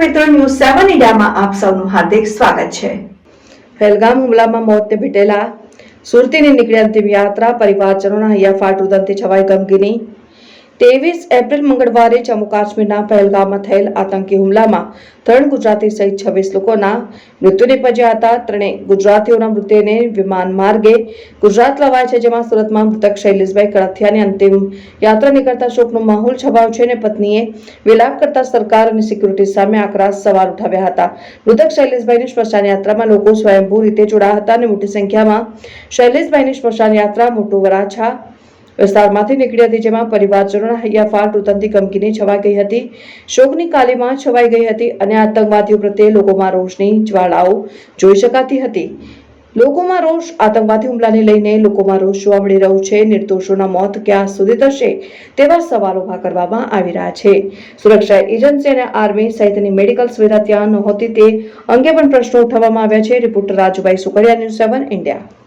મિત્રો ન્યૂઝ સેવન ઇન્ડિયામાં આપ સૌનું હાર્દિક સ્વાગત છે. પહેલગામ હુમલામાં મોતને ભેટેલા સુરતીની નીકળી અંતિમ યાત્રા, પરિવારજનોના હૈયાફાટ રુદનથી છવાઈ ગમગીની ત્રેવીસ એપ્રિલ મંગળવારે જમ્મુ કાશ્મીરના પહેલગામમાં થયેલ આતંકી હુમલામાં ત્રણ ગુજરાતી સહિત છવ્વીસ લોકોના મૃત્યુ નિપજ્યા હતા. ત્રણેય ગુજરાતીઓના મૃતદેહને વિમાન માર્ગે ગુજરાત લવાય છે, જેમાં સુરતમાં મૃતક શૈલેષભાઈ કળથિયાની અંતિમ યાત્રા નીકળતા શોકનો માહોલ છવાયો છે અને પત્નીએ વિલાપ કરતા સરકાર અને સિક્યુરિટી સામે આકરા સવાલ ઉઠાવ્યા હતા. મૃતક શૈલેષભાઈની સ્મશાન યાત્રામાં લોકો સ્વયંભૂ રીતે જોડાયા હતા અને મોટી સંખ્યામાં શૈલેષભાઈની સ્મશાન યાત્રા મોટું વરાછા વિસ્તારમાંથી નીકળી હતી જેમાં પરિવારજનોના હૈયાફાટ ઉતનથી ગમગીની છવાઈ ગઈ હતી. શોકની કાલીમાં છવાઈ ગઈ હતી અને આતંકવાદીઓ પ્રત્યે લોકોમાં રોષની જ્વાળાઓ જોઈ શકાતી હતી. લોકોમાં રોષ, આતંકવાદી હુમલાને લઈને લોકોમાં રોષ જોવા મળી રહ્યો છે. નિર્દોષોના મોત ક્યાં સુધી થશે તેવા સવાલો ઊભા કરવામાં આવી રહ્યા છે. સુરક્ષા એજન્સી અને આર્મી સહિતની મેડિકલ સુવિધા ત્યાં નહોતી તે અંગે પણ પ્રશ્નો ઉઠાવવામાં આવ્યા છે. Reporter Rajubhai Sukariya news seven, India.